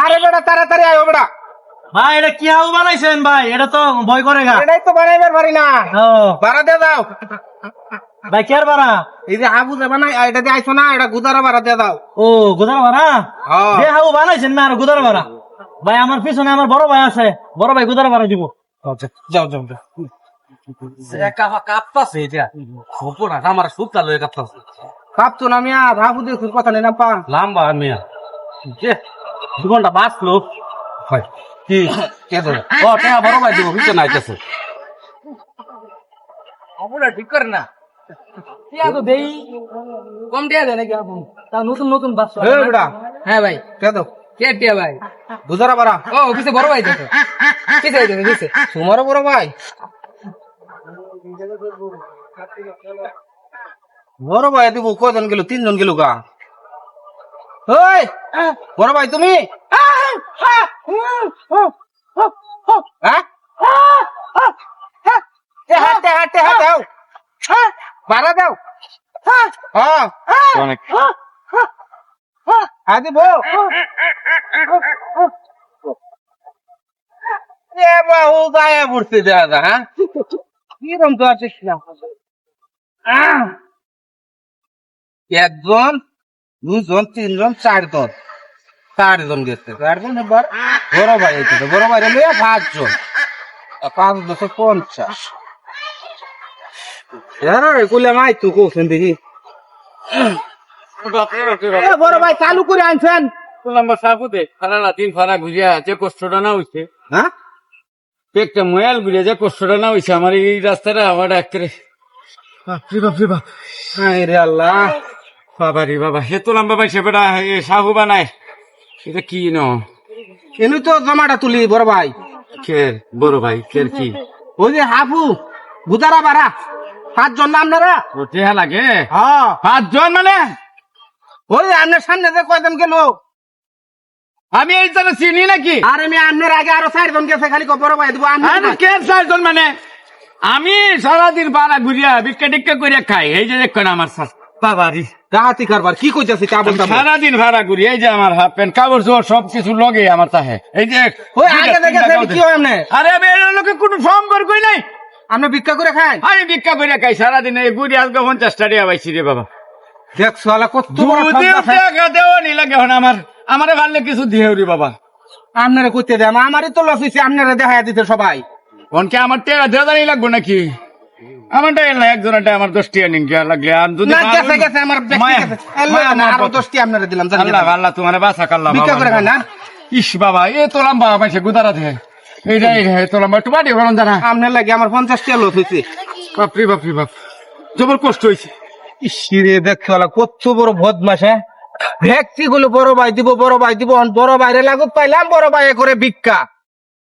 আরে বেটা তাড়াতাড়ি আয় বেটা। ভাই এটা কি হাউ বানাইছেন ভাই? এটা তো ভয় করে গা। এটাই তো বানাইবার পারি না। ও। ভাড়া দিয়ে দাও। ভাই কে এই যে হাবু যে বানাই এটা দিয়ে আইছো না এটা গুদারা ভাড়া দিয়ে দাও। ও গুদার ভাড়া হ্যাঁ। যে হাউ বানাইছেন না আর গুদার ভাড়া ভাই আমার পিছনে আমার বড় ভাই আছে। বড় ভাই গুদার ভাড়া দিব। যাও যাও যাও। কাঁপতাছে এটা। সপনা আমার সুপটা লয়ে কাঁপতাছে। না মিয়া হাবু দিয়ে তোর কথা নেই না পা। লাম্বা মিয়া। যে জীবনটা বাঁচলো। হয়। কি? কে ধরে? ও টাকা বড় ভাই দিব বিচে নাইতেছে অপুরা ঠিক করে না। টিয়া তো দেই। কম টিয়া দেয় নাকি আপু? তা নতুন নতুন বেটা। হ্যাঁ ভাই। কে দাও কে টিয়া ভাই? গুদারা ভাড়া ও অফিসে বড় ভাই দেখো কিসে দেখো কিসে তোমারও বড় ভাই। বড় ভাই দিব কজন গেল? তিনজন গেল গা। ওই বড় ভাই তুমি? হ্যাঁ? হাঁটতে হাঁটতে আও। ভাড়া দাও। হ্যাঁ। অনেক। হ্যাঁ দিব। এ বাহু গায়ে পড়ছে দাদা হ্যাঁ? কিরম তো আছে একজন দুজন তিনজন চারজন। চারজন গেছে। চারজন এবার বড় ভাই হইতেছে বড় ভাই লইয়া পাঁচজন। পাঁচ দশে পঞ্চাশ। কুলে মাই তুই কৌছেন দেখি। বড় ভাই চালু করে আনছেন। নাম্বার সাপুতে ফারা তিন ফারা ঘুরিয়া যে কষ্টটা না হইছে। হ্যাঁ? মোয়াল ঘুরিয়া যে কষ্টটা না হইছে আমার এই রাস্তাটা আমার একেবারে বাপরে বাপরে বাপ হায় রে আল্লাহ। বাবা রে বাবা হে তো লম্বা ভাই সেবেটা এ সাহু বানায়। এটা কি ন? এনুই তো জমাটা তুলি বড় ভাই। কের বড় ভাই কের কি? ওই যে হাফু বুদারা বাড়া। পাঁচজন না আপনারা টেহা লাগে? হ্যাঁ। পাঁচজন মানে? ওই আপনার সামনে যে কয়জন গেল? আমি এই জন্য চিনি নাকি? আর আমি আপনার আগে আরও চারজন গেছে খালি কো বড় ভাই দিব আমি কে চারজন মানে? আমি সারাদিন পাড়া ঘুরিয়া ভিক্ষা টিক্ষা করিয়া খাই এই যে দেখুন আমার বাবারি। ডাহাতি কারবার কি কইতাছি তা বলতাম সারাদিন ভাড়া ঘুরি এই যে আমার হাফ প্যান্ট কাপড় চোপড় সব কিছু লগে আমার তাহে। এই যে ওই আগে দেখে দেখে কি হয় আপনি আরে আমি এর লোকে কোনো সম্পর্কই নাই। আপনি ভিক্ষা করে খান? আমি ভিক্ষা করিয়া খাই সারাদিন এই ঘুরি আজকে পঞ্চাশ টাকা পাইছি রে বাবা। দেখছ আলা কত বড় টাকা দেওয়া নি লাগে এখন আমার। আমারে ভাললে কিছু দিয়ে রে বাবা। আপনারা কইতে দেন আমারই তো লস হইছে আপনারা দেখায় দিতে সবাই। কোনকে আমার টাকা দেওয়া লাগবো নাকি? আমার টাকা না একজনের টাকা আমার দশ টাকা নিন কে লাগলে। আর যদি না গেছে গেছে আমার ব্যক্তি মায়া- গেছে। আল্লাহ না, আরও দশটি আপনারা দিলাম জানি আল্লাহ আল্লাহ তোমার বাসা কাল্লা ভিক্ষা করে না? ইস বাবা এ তো লম্বা গুদারা এইটা রে তো লম্বা একটু বাড়ি গরম জানা আপনার লাগে আমার পঞ্চাশটি লস হয়েছে বাপরি বাপরি বাপ। জবর কষ্ট হয়েছে ইসিরে দেখছ আলা কত বড় বদমাস হ্যাঁ? ভ্যাকসি গুলো বড় ভাই দিব বড় ভাই দিব বড় বাইরে লাগুক পাইলাম বড় ভাই করে ভিক্ষা।